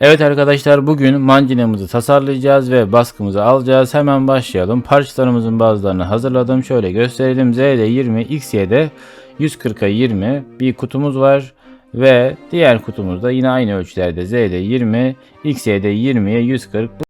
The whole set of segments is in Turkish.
Evet arkadaşlar bugün mancinamızı tasarlayacağız ve baskımızı alacağız. Hemen başlayalım. Parçalarımızın bazılarını hazırladım. Şöyle gösterelim. Z'de 20, X'de 140'a 20 bir kutumuz var. Ve diğer kutumuzda yine aynı ölçülerde Z'de 20, X'de 20'ye 140.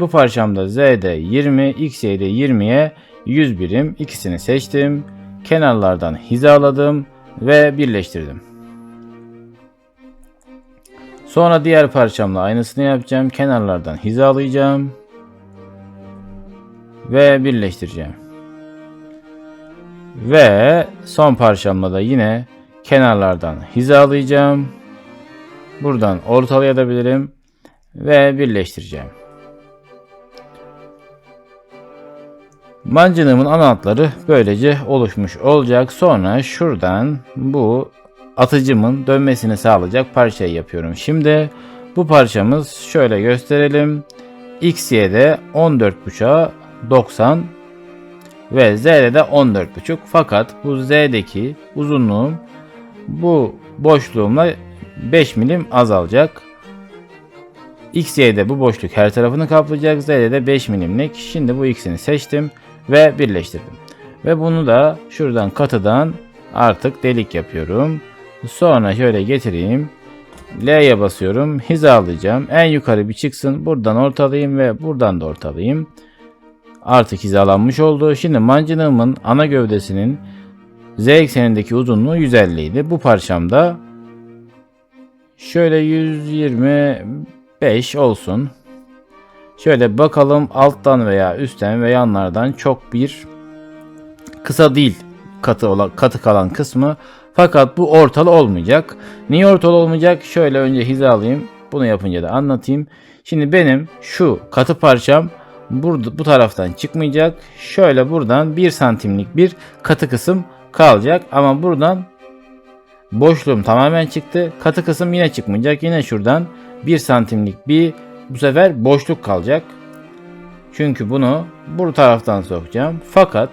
Bu parçamda Z'de 20, X'de 20'ye 100 birim ikisini seçtim. Kenarlardan hizaladım ve birleştirdim. Sonra diğer parçamla aynısını yapacağım. Kenarlardan hizalayacağım ve birleştireceğim. Ve son parçamla da yine kenarlardan hizalayacağım. Buradan ortalayabilirim ve birleştireceğim. Mancınığımın ana hatları böylece oluşmuş olacak. Sonra şuradan bu atıcımın dönmesini sağlayacak parçayı yapıyorum. Şimdi bu parçamız şöyle gösterelim. XY'de 14.5'a 90 ve Z'de de 14.5 fakat bu Z'deki uzunluğum bu boşluğumla 5 milim azalacak. XY'de bu boşluk her tarafını kaplayacak. Z'de de 5 milimlik. Şimdi bu ikisini seçtim ve birleştirdim. Ve bunu da şuradan katıdan artık delik yapıyorum. Sonra şöyle getireyim. L'ye basıyorum. Hizalayacağım. En yukarı bir çıksın. Buradan ortalayayım ve buradan da ortalayayım. Artık hizalanmış oldu. Şimdi mancınığımın ana gövdesinin Z eksenindeki uzunluğu 150 idi. Bu parçamda şöyle 125 olsun. Şöyle bakalım alttan veya üstten ve yanlardan çok bir kısa değil katı olan katı kalan kısmı. Fakat bu ortalı olmayacak. Niye ortalı olmayacak? Şöyle önce hizalayayım. Bunu yapınca da anlatayım. Şimdi benim şu katı parçam burada bu taraftan çıkmayacak. Şöyle buradan 1 santimlik bir katı kısım kalacak. Ama buradan boşluğum tamamen çıktı. Katı kısım yine çıkmayacak. Yine şuradan 1 santimlik bir bu sefer boşluk kalacak. Çünkü bunu bu taraftan sokacağım. Fakat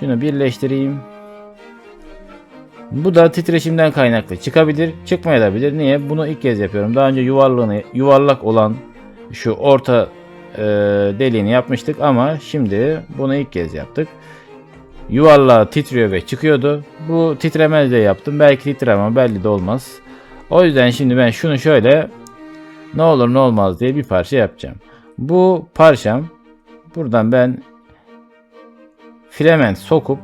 şunu birleştireyim. Bu da titreşimden kaynaklı çıkabilir, çıkmayabilir. Niye? Bunu ilk kez yapıyorum. Daha önce yuvarlığını, yuvarlak olan şu orta e, deliğini yapmıştık ama şimdi bunu ilk kez yaptık. Yuvarlağı titriyor ve çıkıyordu. Bu titremez de yaptım. Belki titrer ama belli de olmaz. O yüzden şimdi ben şunu şöyle ne olur ne olmaz diye bir parça yapacağım. Bu parçam buradan ben filament sokup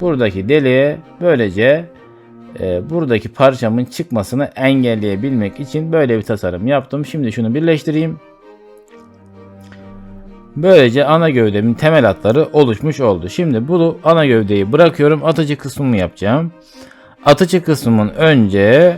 buradaki deliğe böylece e, buradaki parçamın çıkmasını engelleyebilmek için böyle bir tasarım yaptım. Şimdi şunu birleştireyim. Böylece ana gövdemin temel hatları oluşmuş oldu. Şimdi bu ana gövdeyi bırakıyorum. Atıcı kısmımı yapacağım. Atıcı kısmımın önce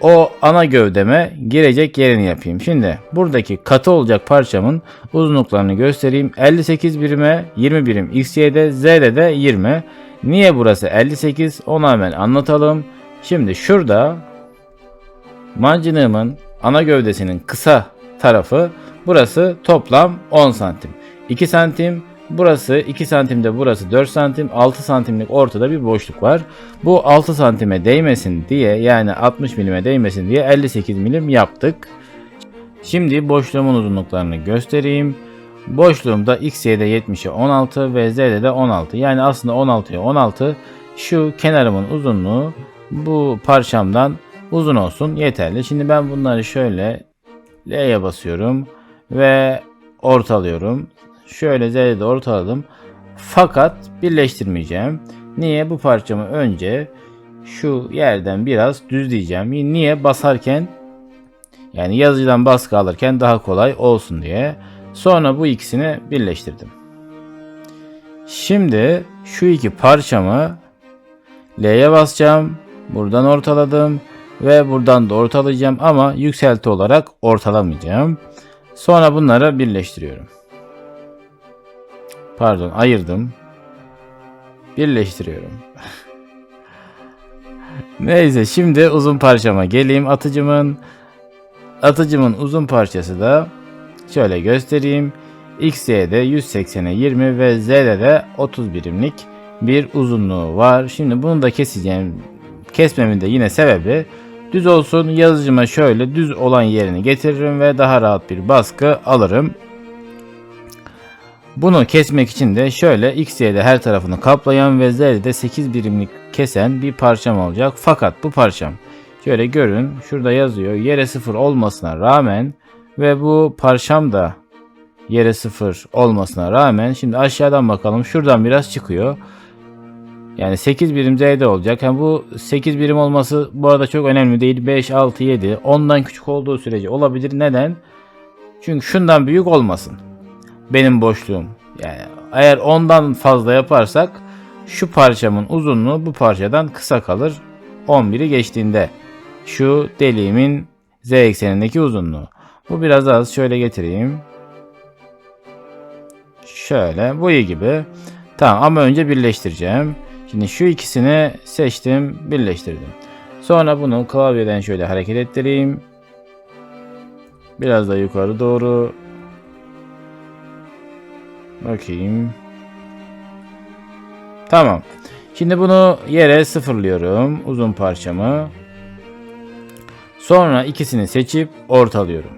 o ana gövdeme girecek yerini yapayım. Şimdi buradaki katı olacak parçamın uzunluklarını göstereyim. 58 birime 20 birim XY'de Z'de de 20. Niye burası 58 onu hemen anlatalım. Şimdi şurada mancınığımın ana gövdesinin kısa tarafı burası toplam 10 santim. 2 santim Burası 2 santimde burası 4 santim 6 santimlik ortada bir boşluk var. Bu 6 santime değmesin diye yani 60 milime değmesin diye 58 milim yaptık. Şimdi boşluğumun uzunluklarını göstereyim. Boşluğumda XY'de 70'e 16 ve Z'de de 16. Yani aslında 16'ya 16. Şu kenarımın uzunluğu bu parçamdan uzun olsun yeterli. Şimdi ben bunları şöyle L'ye basıyorum ve ortalıyorum. Şöyle Z'de de ortaladım. Fakat birleştirmeyeceğim. Niye? Bu parçamı önce şu yerden biraz düzleyeceğim. Niye? Basarken yani yazıcıdan baskı alırken daha kolay olsun diye. Sonra bu ikisini birleştirdim. Şimdi şu iki parçamı L'ye basacağım. Buradan ortaladım ve buradan da ortalayacağım ama yükselti olarak ortalamayacağım. Sonra bunları birleştiriyorum. Pardon, ayırdım. Birleştiriyorum. Neyse şimdi uzun parçama geleyim. Atıcımın atıcımın uzun parçası da şöyle göstereyim. XY'de 180'e 20 ve Z'de de 30 birimlik bir uzunluğu var. Şimdi bunu da keseceğim. Kesmemin de yine sebebi düz olsun. Yazıcıma şöyle düz olan yerini getiririm ve daha rahat bir baskı alırım. Bunu kesmek için de şöyle XY'de her tarafını kaplayan ve Z'de 8 birimlik kesen bir parçam olacak. Fakat bu parçam şöyle görün şurada yazıyor yere sıfır olmasına rağmen ve bu parçam da yere sıfır olmasına rağmen şimdi aşağıdan bakalım şuradan biraz çıkıyor. Yani 8 birim Z'de olacak. Yani bu 8 birim olması bu arada çok önemli değil. 5, 6, 7 ondan küçük olduğu sürece olabilir. Neden? Çünkü şundan büyük olmasın. Benim boşluğum. Yani eğer ondan fazla yaparsak şu parçamın uzunluğu bu parçadan kısa kalır. 11'i geçtiğinde şu deliğimin z eksenindeki uzunluğu. Bu biraz az. Şöyle getireyim. Şöyle bu iyi gibi. Tamam ama önce birleştireceğim. Şimdi şu ikisini seçtim, birleştirdim. Sonra bunu klavyeden şöyle hareket ettireyim. Biraz da yukarı doğru. Bakayım. Tamam. Şimdi bunu yere sıfırlıyorum. Uzun parçamı. Sonra ikisini seçip ortalıyorum.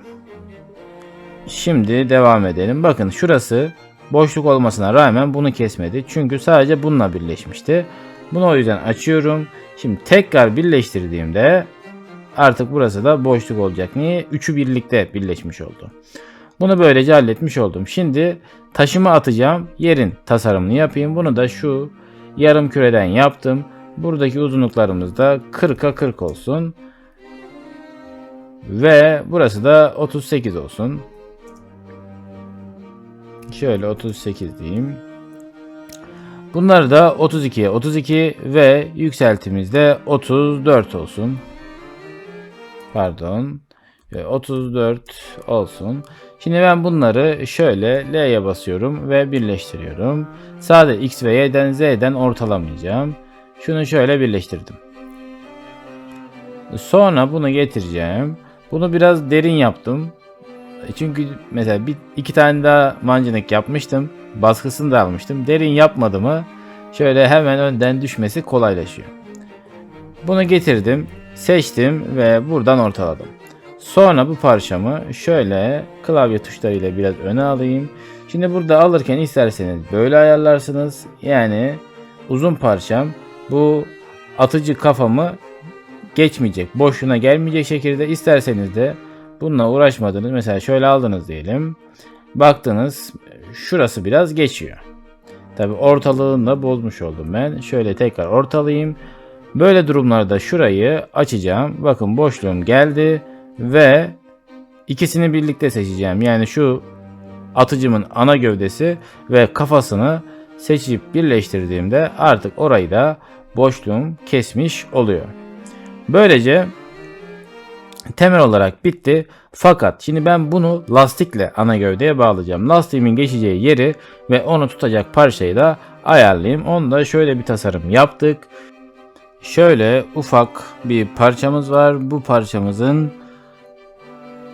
Şimdi devam edelim. Bakın şurası boşluk olmasına rağmen bunu kesmedi. Çünkü sadece bununla birleşmişti. Bunu o yüzden açıyorum. Şimdi tekrar birleştirdiğimde artık burası da boşluk olacak. Niye? Üçü birlikte birleşmiş oldu. Bunu böylece halletmiş oldum. Şimdi taşımı atacağım. Yerin tasarımını yapayım. Bunu da şu yarım küreden yaptım. Buradaki uzunluklarımız da 40'a 40 olsun. Ve burası da 38 olsun. Şöyle 38 diyeyim. Bunları da 32'ye 32 ve yükseltimiz de 34 olsun. Pardon. Ve 34 olsun. Şimdi ben bunları şöyle L'ye basıyorum ve birleştiriyorum. Sade X ve Y'den Z'den ortalamayacağım. Şunu şöyle birleştirdim. Sonra bunu getireceğim. Bunu biraz derin yaptım. Çünkü mesela bir iki tane daha mancınık yapmıştım. Baskısını da almıştım. Derin yapmadı mı şöyle hemen önden düşmesi kolaylaşıyor. Bunu getirdim, seçtim ve buradan ortaladım. Sonra bu parçamı şöyle klavye tuşlarıyla biraz öne alayım. Şimdi burada alırken isterseniz böyle ayarlarsınız. Yani uzun parçam bu atıcı kafamı geçmeyecek, boşluğuna gelmeyecek şekilde isterseniz de bununla uğraşmadınız. Mesela şöyle aldınız diyelim. Baktınız şurası biraz geçiyor. Tabi ortalığını da bozmuş oldum ben. Şöyle tekrar ortalayayım. Böyle durumlarda şurayı açacağım. Bakın boşluğum geldi ve ikisini birlikte seçeceğim. Yani şu atıcımın ana gövdesi ve kafasını seçip birleştirdiğimde artık orayı da boşluğum kesmiş oluyor. Böylece temel olarak bitti. Fakat şimdi ben bunu lastikle ana gövdeye bağlayacağım. Lastiğimin geçeceği yeri ve onu tutacak parçayı da ayarlayayım. Onda şöyle bir tasarım yaptık. Şöyle ufak bir parçamız var. Bu parçamızın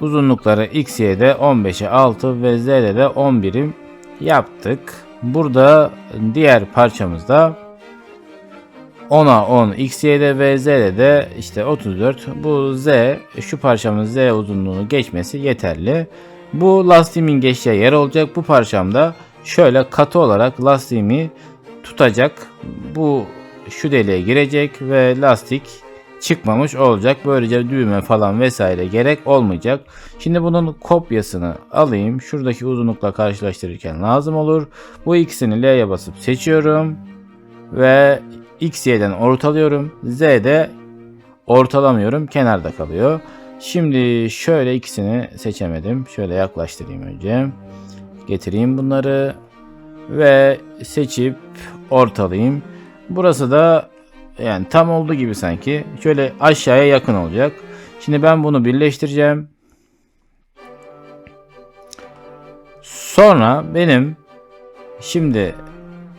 uzunlukları XY'de 15'e 6 ve Z'de de 10 birim yaptık. Burada diğer parçamızda 10'a 10 XY'de ve Z'de de işte 34. Bu Z şu parçamın Z uzunluğunu geçmesi yeterli. Bu lastiğimin geçeceği yer olacak. Bu parçamda şöyle katı olarak lastiğimi tutacak. Bu şu deliğe girecek ve lastik çıkmamış olacak. Böylece düğme falan vesaire gerek olmayacak. Şimdi bunun kopyasını alayım. Şuradaki uzunlukla karşılaştırırken lazım olur. Bu ikisini L'ye basıp seçiyorum. Ve X, Y'den ortalıyorum. Z'de ortalamıyorum. Kenarda kalıyor. Şimdi şöyle ikisini seçemedim. Şöyle yaklaştırayım önce. Getireyim bunları. Ve seçip ortalayayım. Burası da yani tam olduğu gibi sanki. Şöyle aşağıya yakın olacak. Şimdi ben bunu birleştireceğim. Sonra benim şimdi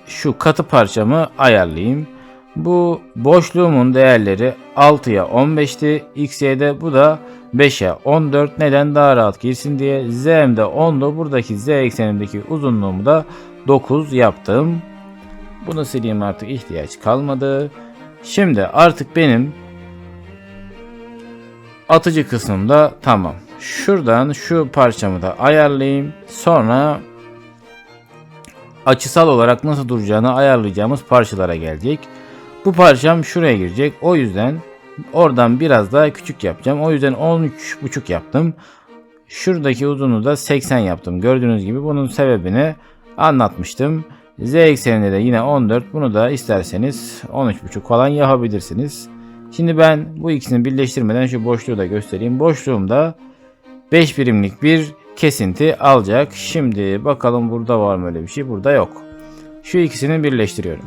şu katı parçamı ayarlayayım. Bu boşluğumun değerleri 6'ya 15'ti. XY'de bu da 5'e 14. Neden? Daha rahat girsin diye. Z'mde 10'du. Buradaki Z eksenindeki uzunluğumu da 9 yaptım. Bunu sileyim artık ihtiyaç kalmadı. Şimdi artık benim atıcı kısmımda tamam. Şuradan şu parçamı da ayarlayayım. Sonra açısal olarak nasıl duracağını ayarlayacağımız parçalara gelecek. Bu parçam şuraya girecek. O yüzden oradan biraz daha küçük yapacağım. O yüzden 13.5 yaptım. Şuradaki uzunluğu da 80 yaptım. Gördüğünüz gibi bunun sebebini anlatmıştım. Z ekseninde de yine 14. Bunu da isterseniz 13.5 falan yapabilirsiniz. Şimdi ben bu ikisini birleştirmeden şu boşluğu da göstereyim. Boşluğumda 5 birimlik bir kesinti alacak. Şimdi bakalım burada var mı öyle bir şey? Burada yok. Şu ikisini birleştiriyorum.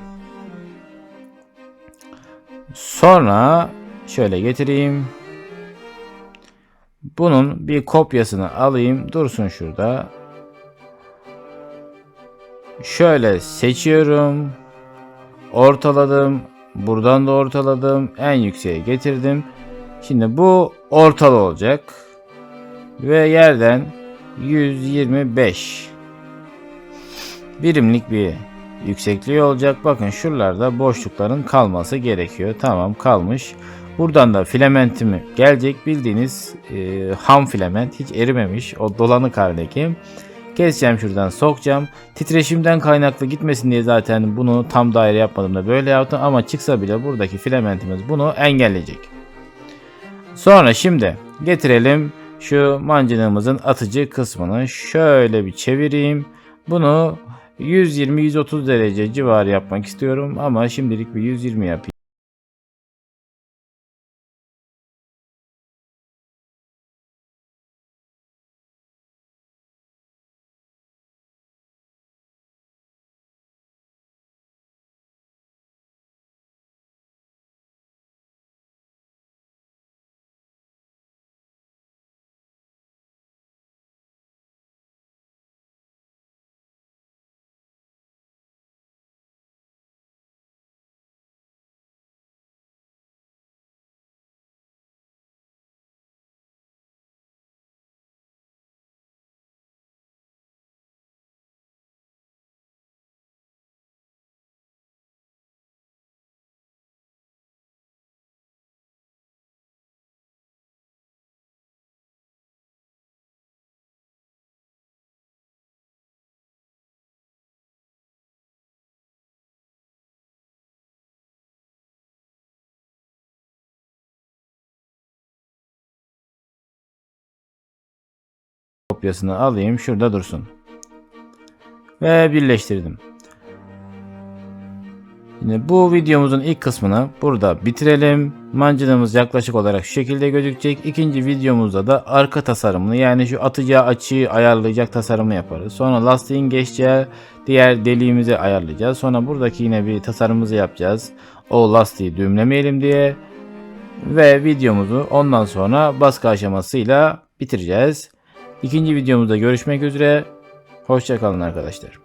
Sonra şöyle getireyim. Bunun bir kopyasını alayım. Dursun şurada. Şöyle seçiyorum. Ortaladım. Buradan da ortaladım. En yükseğe getirdim. Şimdi bu ortalı olacak. Ve yerden 125 birimlik bir yüksekliği olacak. Bakın şuralarda boşlukların kalması gerekiyor. Tamam kalmış. Buradan da filamentimi gelecek. Bildiğiniz e, ham filament hiç erimemiş. O dolanık haldeki. Keseceğim şuradan sokacağım. Titreşimden kaynaklı gitmesin diye zaten bunu tam daire yapmadım da böyle yaptım. Ama çıksa bile buradaki filamentimiz bunu engelleyecek. Sonra şimdi getirelim şu mancınığımızın atıcı kısmını. Şöyle bir çevireyim. Bunu 120-130 derece civarı yapmak istiyorum ama şimdilik bir 120 yapayım. Kopyasını alayım. Şurada dursun. Ve birleştirdim. Şimdi bu videomuzun ilk kısmını burada bitirelim. Mancınığımız yaklaşık olarak şu şekilde gözükecek. İkinci videomuzda da arka tasarımını yani şu atacağı açıyı ayarlayacak tasarımını yaparız. Sonra lastiğin geçeceği diğer deliğimizi ayarlayacağız. Sonra buradaki yine bir tasarımımızı yapacağız. O lastiği düğümlemeyelim diye. Ve videomuzu ondan sonra baskı aşamasıyla bitireceğiz. İkinci videomuzda görüşmek üzere. Hoşçakalın arkadaşlar.